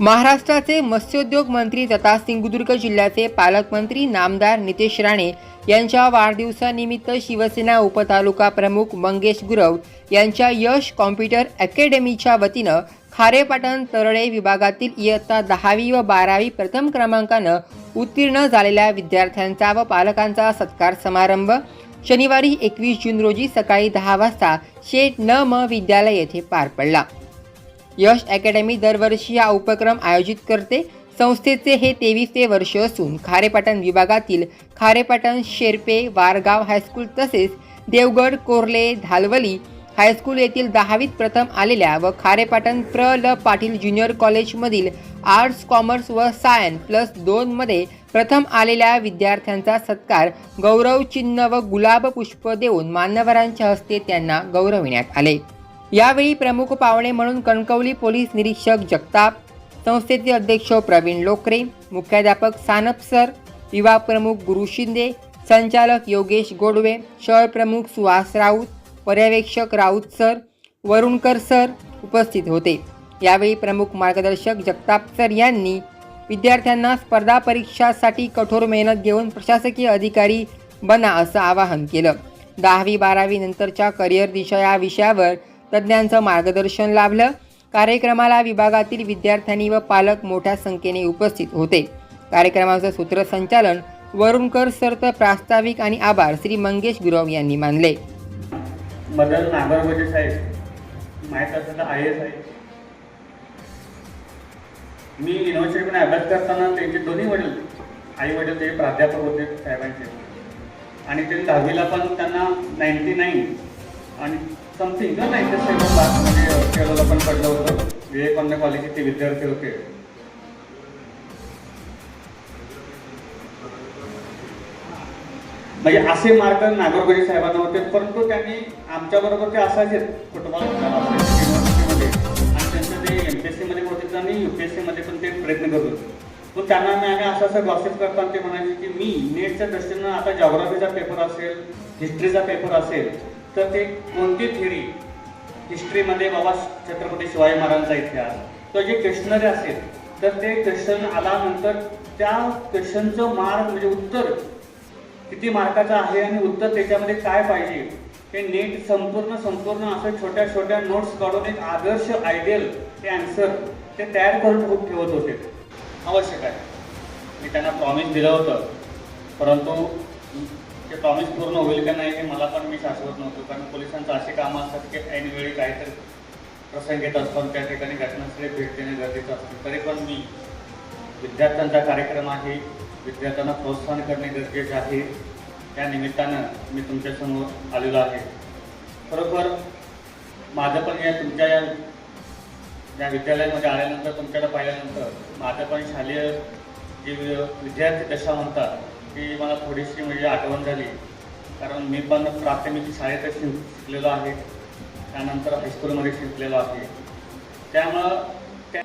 महाराष्ट्राचे मत्स्योद्योग मंत्री तथा सिंधुदुर्ग जिल्ह्याचे पालकमंत्री नामदार नितेश राणे यांच्या वाढदिवसानिमित्त शिवसेना उपतालुका प्रमुख मंगेश गुरव यांच्या यश कॉम्प्युटर अकॅडमीच्या वतीनं खारेपाटण तरळे विभागातील इयत्ता दहावी व बारावी प्रथम क्रमांकानं उत्तीर्ण झालेल्या विद्यार्थ्यांचा व पालकांचा सत्कार समारंभ शनिवारी एकवीस जून रोजी सकाळी दहा वाजता शेठ न म विद्यालय येथे पार पडला. यश अकॅडमी दरवर्षी हा उपक्रम आयोजित करते. संस्थेचे हे तेविसवे वर्ष असून खारेपाटण विभागातील खारेपाटण शेरपे वारगाव हायस्कूल तसेच देवगड कोर्ले धालवली हायस्कूल येथील दहावीत प्रथम आलेल्या व खारेपाटण प्र. ल. पाटील ज्युनियर कॉलेजमधील आर्ट्स कॉमर्स व सायन प्लस दोनमध्ये प्रथम आलेल्या विद्यार्थ्यांचा सत्कार गौरव चिन्ह व गुलाब पुष्प देऊन मान्यवरांच्या हस्ते त्यांना गौरविण्यात आले. यावेळी प्रमुख पाहुणे म्हणून कणकवली पोलीस निरीक्षक जगताप संस्थेचे अध्यक्ष प्रवीण लोकरे मुख्याध्यापक सानप सर विभाग प्रमुख गुरु शिंदे संचालक योगेश गोडवे शहर प्रमुख सुहास राऊत पर्यवेक्षक राऊत सर वरुणकर सर उपस्थित होते. यावेळी प्रमुख मार्गदर्शक जगताप सर यांनी विद्यार्थ्यांना स्पर्धा परीक्षासाठी कठोर मेहनत घेऊन प्रशासकीय अधिकारी बना असं आवाहन केलं. दहावी बारावी नंतरच्या करिअर दिशा या विषयावर तज्ज्ञांचं मार्गदर्शन लाभलं. कार्यक्रमाला विभागातील विद्यार्थ्यांनी व पालक मोठ्या संख्येने उपस्थित होते. कार्यक्रमाचं सूत्रसंचालन वरुणकर सर्त प्रास्ताविक आणि आभार श्री मंगेश गुरव यांनी मानले. बदल नागरगोजे साहेब माहीत असेल आय एस आहे मी युनिव्हर्सिटीमध्ये अभ्यास करताना त्यांचे दोन्ही वडील आई वडील ते प्राध्यापक होते साहेबांचे. आणि ते दहावीला पण त्यांना नाईन्टी नाईन आणि समथिंग ना नाईन्टी सेवन म्हणजे केरळला पण पडलं होतं. विवेकानंद कॉलेजचे ते विद्यार्थी होते. म्हणजे असे मार्ग नागरगोजी साहेबांना होते परंतु त्यांनी आमच्याबरोबर ते असायचे फुटबॉल युनिव्हर्सिटीमध्ये आणि त्यांचं ते एम पी एस सीमध्ये होते आणि यू पी एस सीमध्ये पण ते प्रयत्न करत होते. मग त्यांना मी आम्ही असं असं गॉसिप करताना ते म्हणायचे की मी नेटच्या दृष्टीनं आता जॉग्राफीचा पेपर असेल हिस्ट्रीचा पेपर असेल तर ते कोणती थिअरी हिस्ट्रीमध्ये बाबा छत्रपती शिवाजी महाराजांचा इतिहास? तर जे क्वेश्चनरी असेल तर ते क्वेश्चन आल्यानंतर त्या क्वेश्चनचं मार्क म्हणजे उत्तर किती मार्काचं आहे आणि उत्तर त्याच्यामध्ये काय पाहिजे? हे नीट संपूर्ण संपूर्ण असं छोट्या छोट्या नोट्स काढून एक आदर्श आयडियल ते आन्सर ते तयार करून खूप ठेवत होते. आवश्यक आहे. मी त्यांना प्रॉमिस दिलं होतं. परंतु ते प्रॉमिस पूर्ण होईल का नाही हे मला पण मी शाश्वत नव्हतो. कारण पोलिसांचं असे कामं असतात की ऐनवेळी काहीतरी प्रसंग येत असतो त्या ठिकाणी घटनास्थळी भेट देणे गरजेचं असतं. तरी पण मी विद्यार्थ्यांचा कार्यक्रम आहे विद्यार्थ्यांना प्रोत्साहन करणे गरजेचे आहे. त्या निमित्तानं मी तुमच्यासमोर आलेलो आहे. खरोखर माझं पण या तुमच्या या या विद्यालयामध्ये आल्यानंतर तुमच्याकडे पाहिल्यानंतर माझं पण शालेय जी विद्यार्थी दशा म्हणतात ती मला थोडीशी म्हणजे आठवण झाली. कारण मी पण प्राथमिक शाळेतच शिकलेलो आहे. त्यानंतर हायस्कूलमध्ये शिकलेलो आहे. त्यामुळं त्या